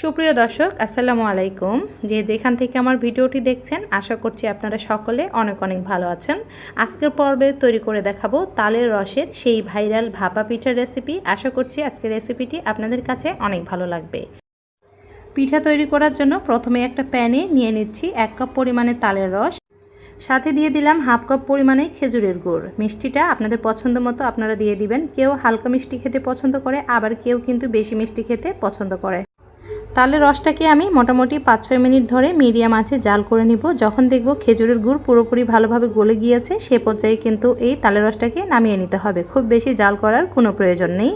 সুপ্রিয় দর্শক, আসসালামু আলাইকুম। যে যেখান থেকে আমার ভিডিওটি দেখছেন, আশা করছি আপনারা সকলে অনেক অনেক ভালো আছেন। আজকের পর্বে তৈরি করে দেখাবো তালের রসের সেই ভাইরাল ভাপা পিঠার রেসিপি আশা করছি আজকের রেসিপিটি আপনাদের কাছে অনেক ভালো লাগবে। পিঠা তৈরি করার জন্য প্রথমে একটা প্যানে নিয়ে নিচ্ছি এক কাপ পরিমাণে তালের রস। সাথে দিয়ে দিলাম হাফ কাপ পরিমাণে খেজুরের গুড়। মিষ্টিটা আপনাদের পছন্দ মতো আপনারা দিয়ে দিবেন। কেউ হালকা মিষ্টি খেতে পছন্দ করে, আবার কেউ কিন্তু বেশি মিষ্টি খেতে পছন্দ করে। তালের রসটাকে আমি মোটামুটি পাঁচ ছয় মিনিট ধরে মিডিয়াম আছে জাল করে নিব। যখন দেখব খেজুরের গুড় পুরোপুরি ভালোভাবে গলে গিয়েছে, সে পর্যায়ে কিন্তু এই তালের রসটাকে নামিয়ে নিতে হবে। খুব বেশি জাল করার কোনো প্রয়োজন নেই।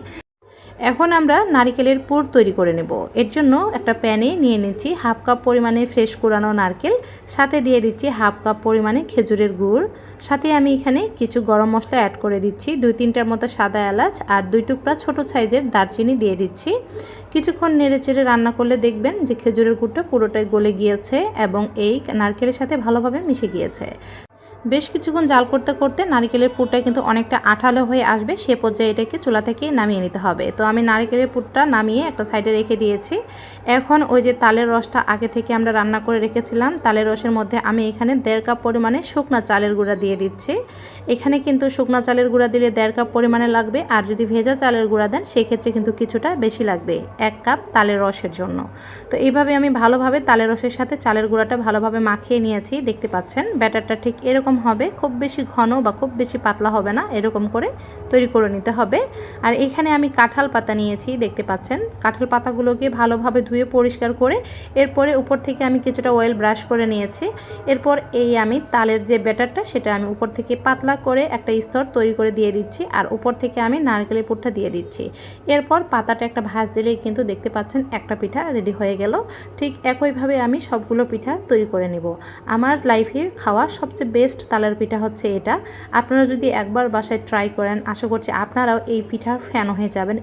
এখন আমরা নারিকেলের পুর তৈরি করে নেব। এর জন্য একটা প্যানে নিয়ে নিচ্ছি হাফ কাপ পরিমাণে ফ্রেশ কোরানো নারকেল, সাথে দিয়ে দিচ্ছি হাফ কাপ পরিমাণে খেজুরের গুড়। সাথে আমি এখানে কিছু গরম মশলা অ্যাড করে দিচ্ছি, দুই তিনটার মতো সাদা এলাচ আর দুই টুকরা ছোট সাইজের দারচিনি দিয়ে দিচ্ছি। কিছুক্ষণ নেড়ে চেড়ে রান্না করলে দেখবেন যে খেজুরের গুড়টা পুরোটাই গলে গিয়েছে এবং এই নারকেলের সাথে ভালোভাবে মিশে গিয়েছে। বেশ কিছুক্ষণ জাল করতে করতে নারিকেলের পুরটা কিন্তু অনেকটা আঠালো হয়ে আসবে, সে পর্যায়ে এটাকে চুলা থেকে নামিয়ে নিতে হবে। তো আমি নারিকেলের পুরটা নামিয়ে একটা সাইডে রেখে দিয়েছি। এখন ওই যে তালের রসটা আগে থেকে আমরা রান্না করে রেখেছিলাম, তালের রসের মধ্যে আমি এখানে দেড় কাপ পরিমাণে শুকনা চালের গুঁড়া দিয়ে দিচ্ছি। এখানে কিন্তু শুকনা চালের গুঁড়া দিলে দেড় কাপ পরিমাণে লাগবে, আর যদি ভেজা চালের গুঁড়া দেন, সেক্ষেত্রে কিন্তু কিছুটা বেশি লাগবে, এক কাপ তালের রসের জন্য। তো এইভাবে আমি ভালোভাবে তালের রসের সাথে চালের গুঁড়াটা ভালোভাবে মাখিয়ে নিয়েছি, দেখতে পাচ্ছেন ব্যাটারটা ঠিক এরকম হবে, খুব বেশি ঘন বা খুব বেশি পাতলা হবে না, এরকম করে তৈরি করে নিতে হবে। আর এখানে আমি কাঁঠাল পাতা নিয়েছি, দেখতে পাচ্ছেন। কাঁঠাল পাতাগুলোকে ভালোভাবে ধুয়ে পরিষ্কার করে এরপরে উপর থেকে আমি কিছুটা অয়েল ব্রাশ করে নিয়েছি। এরপর এই আমি তালের যে ব্যাটারটা, সেটা আমি উপর থেকে পাতলা করে একটা স্তর তৈরি করে দিয়ে দিচ্ছি আর উপর থেকে আমি নারকেলের পুরটা দিয়ে দিচ্ছি। এরপর পাতাটা একটা ভাজ দিলেই কিন্তু দেখতে পাচ্ছেন একটা পিঠা রেডি হয়ে গেল। ঠিক একইভাবে আমি সবগুলো পিঠা তৈরি করে নিব। আমার লাইফে খাওয়া সবচেয়ে বেস্ট তালের পিঠা হচ্ছে এটা। আপনারা যদি একবার বাসায় ট্রাই করেন, আশা করছি আপনারাও এই পিঠার ফ্যান হয়ে যাবেন।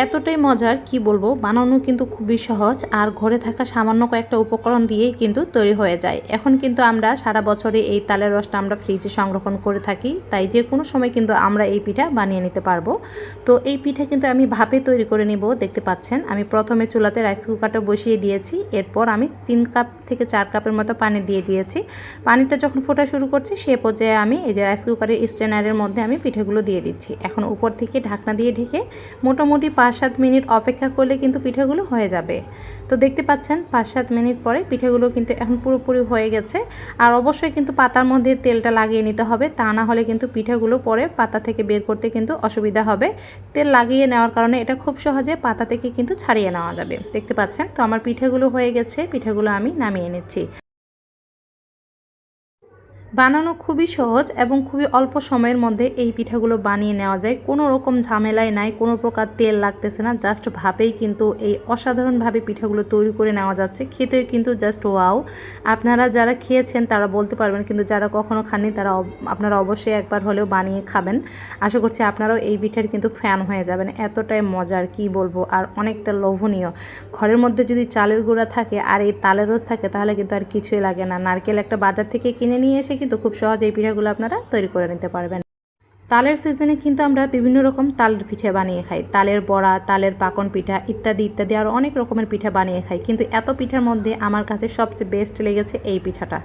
এতটাই মজার, কি বলব, বানানো কিন্তু খুবই সহজ আর ঘরে থাকা সামান্য কয়েকটা উপকরণ দিয়েই কিন্তু তৈরি হয়ে যায়। এখন কিন্তু আমরা সারা বছরে এই তালের রসটা আমরা ফ্রিজে সংরক্ষণ করে থাকি, তাই যে কোনো সময় কিন্তু আমরা এই পিঠা বানিয়ে নিতে পারব। তো এই পিঠা কিন্তু আমি ভাপে তৈরি করে নিব, দেখতে পাচ্ছেন। আমি প্রথমে চুলাতে রাইস কুকারটা বসিয়ে দিয়েছি, এরপর আমি তিন কাপ থেকে চার কাপের মতো পানি দিয়ে দিয়েছি। পানিটা যখন ফোটা শুরু করছি, সে পর্যায়ে আমি এই যে রাইস কুকারের স্ট্যান্ডারের মধ্যে আমি পিঠেগুলো দিয়ে দিচ্ছি। এখন উপর থেকে ঢাকনা দিয়ে ঢেকে মোটামুটি পাঁচ সাত মিনিট অপেক্ষা করলে কিন্তু পিঠেগুলো হয়ে যাবে। তো দেখতে পাচ্ছেন পাঁচ সাত মিনিট পরে পিঠেগুলো কিন্তু এখন পুরোপুরি হয়ে গেছে। আর অবশ্যই কিন্তু পাতার মধ্যে তেলটা লাগিয়ে নিতে হবে, তা না হলে কিন্তু পিঠেগুলো পরে পাতা থেকে বের করতে কিন্তু অসুবিধা হবে। তেল লাগিয়ে নেওয়ার কারণে এটা খুব সহজে পাতা থেকে কিন্তু ছাড়িয়ে নেওয়া যাবে। দেখতে পাচ্ছেন, তো আমার পিঠেগুলো হয়ে গেছে, পিঠেগুলো আমি নামিয়ে নিচ্ছি। বানানো খুবই সহজ এবং খুবই অল্প সময়ের মধ্যে এই পিঠাগুলো বানিয়ে নেওয়া যায়। কোনো রকম ঝামেলাই নাই, কোনো প্রকার তেল লাগতেছে না জাস্ট ভাবেই কিন্তু এই অসাধারণভাবে পিঠাগুলো তৈরি করে নেওয়া যাচ্ছে। খেতেও কিন্তু জাস্ট ওয়াও আপনারা যারা খেয়েছেন তারা বলতে পারবেন, কিন্তু যারা কখনো খাননি তারা আপনারা অবশ্যই একবার হলেও বানিয়ে খাবেন। আশা করছি আপনারাও এই পিঠার কিন্তু ফ্যান হয়ে যাবেন। এতটাই মজার কি বলব, আর অনেকটা লোভনীয়। ঘরের মধ্যে যদি চালের গুঁড়া থাকে আর এই তালের রোজ থাকে তাহলে কিন্তু আর কিছুই লাগে না। নারকেল একটা বাজার থেকে কিনে নিয়ে এসে কিন্তু খুব সহজে এই পিঠাগুলো আপনারা তৈরি করে নিতে পারবেন। তালের সিজনে কিন্তু আমরা বিভিন্ন রকম তাল পিঠে বানিয়ে খাই। তালের বড়া, তালের পাকন পিঠা ইত্যাদি ইত্যাদি আরও অনেক রকমের পিঠা বানিয়ে খাই। কিন্তু এত পিঠার মধ্যে আমার কাছে সবচেয়ে বেস্ট লেগেছে এই পিঠাটা।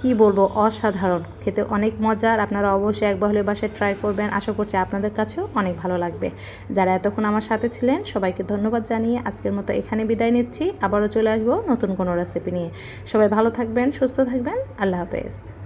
কি বলব, অসাধারণ। খেতে অনেক মজার। আপনারা অবশ্যই একবার হলে বাসায় ট্রাই করবেন। আশা করছি আপনাদের কাছেও অনেক ভালো লাগবে। যারা এতক্ষণ আমার সাথে ছিলেন, সবাইকে ধন্যবাদ জানিয়ে আজকের মতো এখানে বিদায় নিচ্ছি। আবারও চলে আসব নতুন কোনো রেসিপি নিয়ে। সবাই ভালো থাকবেন, সুস্থ থাকবেন। আল্লাহ হাফেজ।